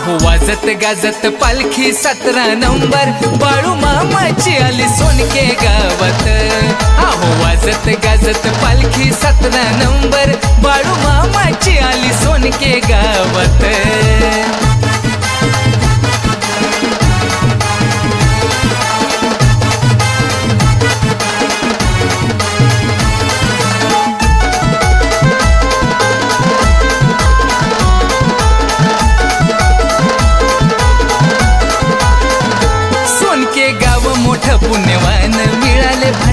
आहो भोळ्या वाजत गाजत पालखी सतरा नंबर बाळू मामाची आली सोनके गावात. आहो वाजत गाजत पालखी सतरा नंबर बाळू मामाची आली सोनके गावात.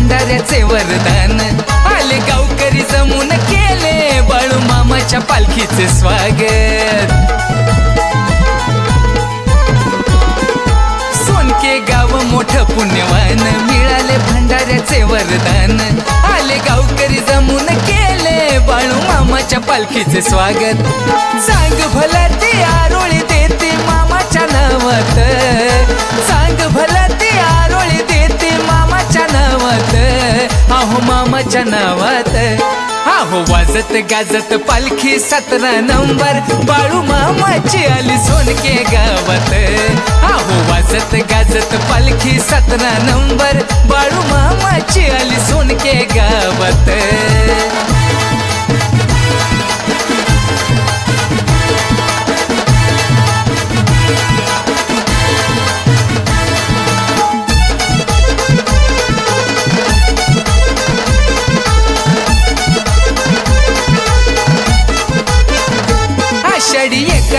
भंडाऱ्याचे वरदान. आले गावकरी जमून केले बाळू मामाच्या पालखीचे स्वागत. सोनके गाव मोठं पुण्यवान. मिळाले भंडाऱ्याचे वरदान. आले गावकरी जमून केले बाळू मामाच्या पालखीचे स्वागत. सांग भला ते आहो मामाच्या नावात आहो वाजत गाजत पालखी सतरा नंबर. बाळू मामाची आली सोनके गावात. आहो वाजत गाजत पालखी सतरा नंबर. बाळू मामाची आली सोनके गावात.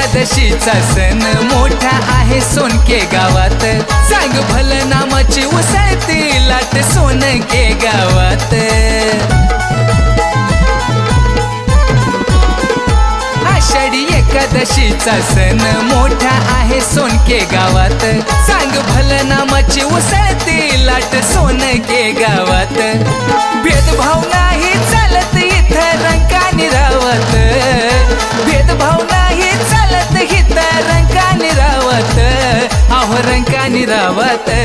एकादशीचा सण मोठा आहे सोनके गावात. सांग भल नामाची उसळती लाट सोनके गावात. आषाढी एकादशीचा सण मोठा आहे सोनके गावात. सांग भल नामाची उसळती लाट सोनके गावात. भेदभावना रंगाने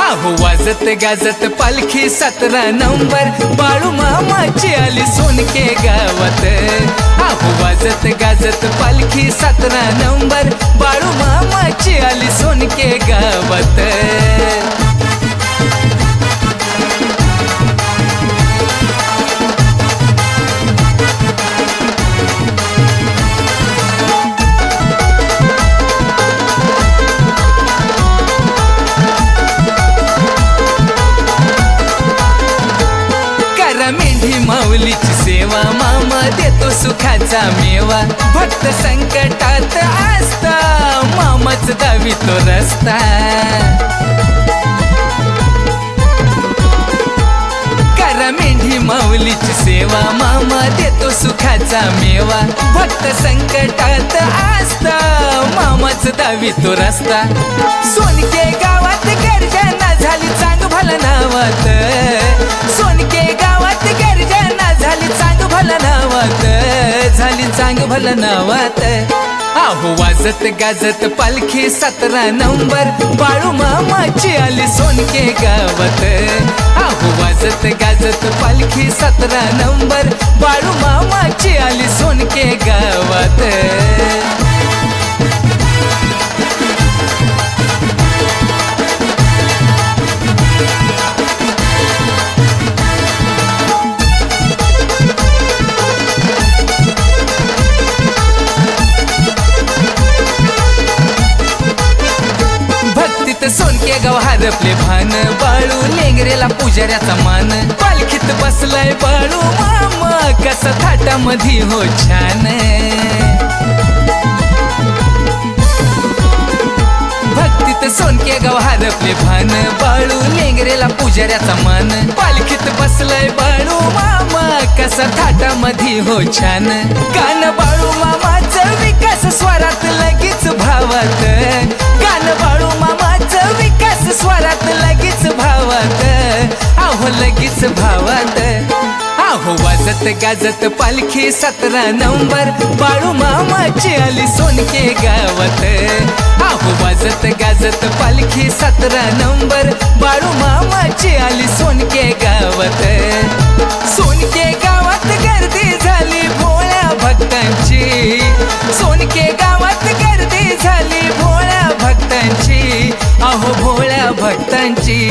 आहो वाजत गाजत पालखी सतरा नंबर. बाळू मामाची आली सोनके गावात. आहो वाजत गाजत पालखी सतरा नंबर. बाळू मामाची आली सोनके गावात. देतो सुखाचा मेवा. भक्त संकटात असता मामाच दावी तो रस्ता. करा मेंढी माऊलीची सेवा मामा देतो सुखाचा मेवा. भक्त संकटात असता मामाच दावी तो रस्ता. सोनके झाली नावात. आहो वाजत गाजत पालखी सतरा नंबर. बाळू मामाची आली सोनके गावात. आहो वाजत गाजत पालखी सतरा नंबर. बाळू मामाची आली भक्तीत सोनके गाव हरपले भान? बाळू लेंगरेला पुजाऱ्याचा मान. पालखीत बसलाय बाळू मामा कसा थाटामध्ये हो छान. भक्तीत सोनके गाव हरपले भान. बाळू लेंगरेला पुजाऱ्याचा मान. पालखीत बसलाय बाळू मामा कसा थाटामध्ये हो छान. कान बाळू बस भावात. आहो वाजत गाजत पालखी सतरा नंबर. बाळू मामाची आली सोनके गावत. आहो वाजत गाजत पालखी सतरा नंबर. बाळू मामाची आली सोनके गावत. सोनके गावात गर्दी झाली भोळ्या भक्तांची. सोनके गावात गर्दी झाली भोळ्या भक्तांची. आहो भोळ्या भक्तांची.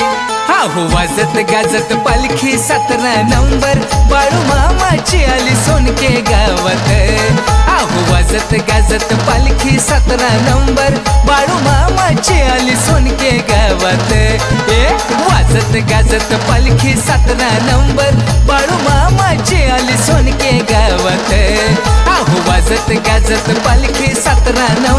पाहू वाजत गाजत पालखी सतरा नंबर. बाळू मामाची आली सोनके गावात. आहो वाजत गाजत पालखी सतरा नंबर. बाळू मामाची आली सोनके गावात. ए वाजत गाजत पालखी सतरा नंबर. बाळू मामाची आली सोनके गावात. आहो वाजत गाजत पालखी सतरा नंबर